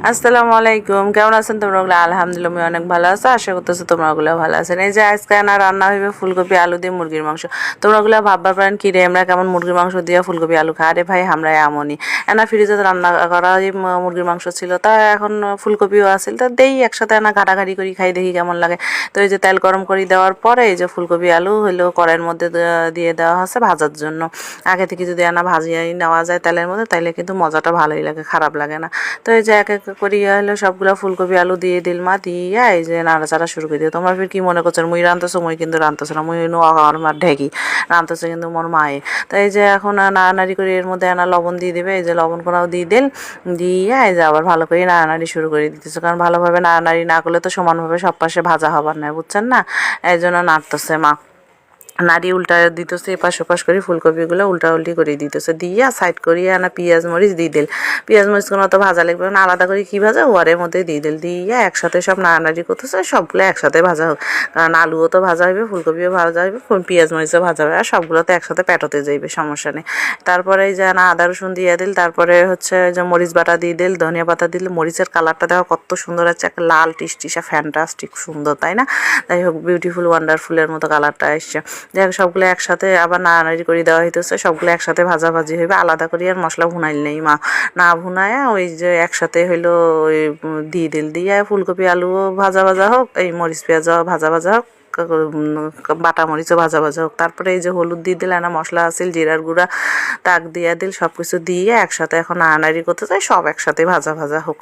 আসসালামু আলাইকুম। কেমন আছেন তোমরা ওগুলো? আলহামদুলিল্লাহ, আমি অনেক ভালো আছো। আশা করতেছো তোমরা ওগুলো ভালো আছেন। এই যে আজকে না রান্না হইবে ফুলকপি, আলু দিয়ে মুরগির মাংস। তোমরা ওগুলো ভাববার পারেন কি রে আমরা কেমন মুরগির মাংস দিয়ে ফুলকপি, আলু খা আরে ভাই আমরা এমনই এনা ফ্রিজে রান্না করা মুরগির মাংস ছিল। তা এখন ফুলকপিও আছিল। তা দেই, একসাথে না ঘাটাঘাটি করি, খাই দেখি কেমন লাগে। তো এই যে তেল গরম করে দেওয়ার পরে এই যে ফুলকপি, আলু হলো কড়াইয়ের মধ্যে দিয়ে দেওয়া হচ্ছে ভাজার জন্য। আগে থেকে যদি আনা ভাজিয়ে নেওয়া যায় তেলের মধ্যে, তাইলে কিন্তু মজাটা ভালোই লাগে, খারাপ লাগে না। তো এই যে এক এক করে ইয়ে হলো সবগুলো ফুলকপি, আলু দিয়ে দিল, মা দিয়ে এই যে নাড়াচাড়া শুরু করে দিও তোমরা ফির কি মনে করছ? মুই রান্তেছো মুই কিন্তু রান্তেছো না, মুই আমার মা ঢেকি। রান্তেছে কিন্তু মোর মায়ে। তো এই যে এখন নাড়ানাড়ি করে এর মধ্যে আনা লবণ দিয়ে দিবে, এই যে লবণ কোনাও দিয়ে দিল, দিয়ে এই যে আবার ভালো করে নাড়ানাড়ি শুরু করে দিতেছে। কারণ ভালোভাবে নাড়ানাড়ি না করলে তো সমানভাবে সব পাশে ভাজা হবার নয় বুঝছেন না? এই জন্য নাড়তেছে মা। নাড়ি উল্টা দিতেছে, এপাশ ওপাশ করে ফুলকপিগুলো উল্টা উল্টি করে দিতেছে। দিয়া সাইড করিয়ে আনা পেঁয়াজ মরিচ দিয়ে দিল। পেঁয়াজ মরিচগুলো তো ভাজা লাগবে না, আলাদা করে কি ভাজা? ওয়ারের মধ্যে দিয়ে দিল। দিয়া একসাথে সব নাড়ানাড়ি করতেছে, সবগুলো একসাথে ভাজা হোক। কারণ আলুও তো ভাজা হইবে, ফুলকপিও ভাজা হইবে পেঁয়াজ মরিচও ভাজা হবে, আর সবগুলো তো একসাথে পেটোতে যাইবে, সমস্যা নেই। তারপরে যে না আদা রসুন দিয়ে দিল, তারপরে হচ্ছে যে মরিচ বাটা দিয়ে দিল, ধনিয়া পাতা দিল। মরিচের কালারটা দেখো কত সুন্দর আছে, একটা লাল টিসটিসা, ফ্যান্টাস্টিক, সুন্দর, তাই না? তাই হোক বিউটিফুল ওয়ান্ডারফুলের মতো কালারটা এসছে। যাই হোক সবগুলো একসাথে আবার নাড়ানাড়ি করে দেওয়া হইতেছে, সবগুলো একসাথে ভাজাভাজি হইবে, আলাদা করে আর মশলা ভুনাইল নেই মা। না ভুনায়, ওই যে একসাথে হইল ওই দিয়ে দিল দিয়ে, ফুলকপি, আলুও ভাজা ভাজা হোক, এই মরিচ, পেঁয়াজও ভাজা ভাজা হোক বাটা মরিচও ভাজা ভাজা হোক। তারপরে এই যে হলুদ দিয়ে দিল না মশলা আছিল জিরার গুঁড়া, তাক দিয়া দিল সব কিছু দিয়ে একসাথে এখন নাড়ানাড়ি করতে চাই, সব একসাথে ভাজা ভাজা হোক।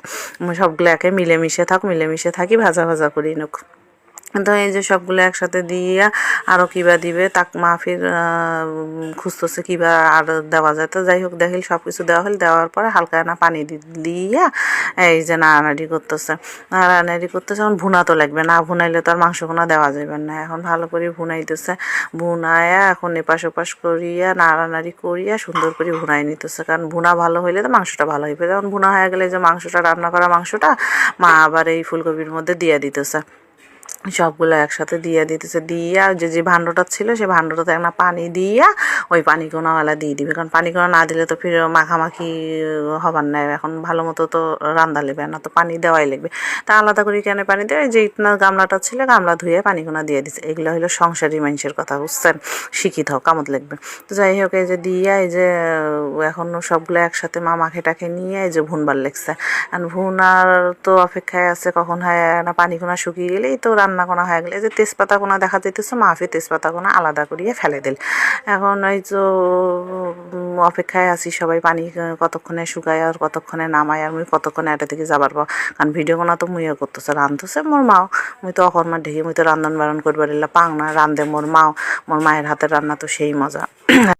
সবগুলো একে মিলেমিশে থাক, মিলেমিশে থাকি, ভাজা ভাজা করি নোক। তো এই যে সবগুলো একসাথে দিয়ে আরও কিবা দিবে, তাক মাফির খুঁজতেছে কিবা আর দেওয়া যায়। তো যাই হোক, দেখিল সব কিছু দেওয়া হল দেওয়ার পরে হালকা না পানি দিয়া এই যে নাড়ানাড়ি করতেছে। নাড়ানাড়ি করতেছে, এখন ভুনা তো লাগবে। না ভুনাইলে তো আর মাংস কোনা দেওয়া যাবে না। এখন ভালো করে ভুনাইতেছে। ভুনায়া এখন এপাশ ওপাশ করিয়া, নাড়ানাড়ি করিয়া সুন্দর করে ভুনাই নিতেছে। কারণ ভুনা ভালো হইলে তো মাংসটা ভালো হইবে। যখন ভুনা হয়ে গেলে যে মাংসটা, রান্না করা মাংসটা, মা আবার এই ফুলকপির মধ্যে দিয়ে দিতেছে। সবগুলো একসাথে দিয়ে দিতেছে, দিয়া যে যে ভাণ্ডটা ছিল সেই ভাণ্ডটাতে একটা পানি দিয়া ওই পানি কোনাওয়ালা দিয়ে দিবে। কারণ পানি কোনা না দিলে তো ফির মাখামাখি হবার নাই। এখন ভালো মতো তো রান্দা লেবে না, তো পানি দেওয়াই লাগবে তা আলাদা করে কেন পানি দেয়? যে ইটনার গামলাটা ছিল, গামলা ধুয়ে পানি কোনা দিয়ে দিচ্ছে এগুলো হলো সংসারী মানুষের কথা, বুঝছেন? শিক্ষিত হোক, কামত লাগবে। তো যাই হোক, এই যে দিয়া, এই যে, এখন সবগুলো একসাথে মা মাখে টাখে নিয়ে এই যে ভুনবার লেগছে। আর ভুনার তো অপেক্ষায় আছে, কখন হয় না পানি কোনা শুকিয়ে গেলেই তো রান্না করা হয়ে গেলে যে তেজপাতা কোনা দেখা যেতেছে মাফি তেজপাতা কোনা আলাদা করিয়ে ফেলে দিল। এখন ওই তো অপেক্ষায় আছি সবাই পানি কতক্ষণে শুকায় আর কতক্ষণে নামায়, আর মুই কতক্ষণে এটা থেকে যাবার পর, কারণ ভিডিও কোনা তো মুইও করতেছে রান্ধতেছে মোর মাও। মুই তো অকর্মা ঢেকে মুই তো রান্ধন বারণ করবার পাং না রান্ধে মোর মাও, মোর মায়ের হাতের রান্না তো সেই মজা।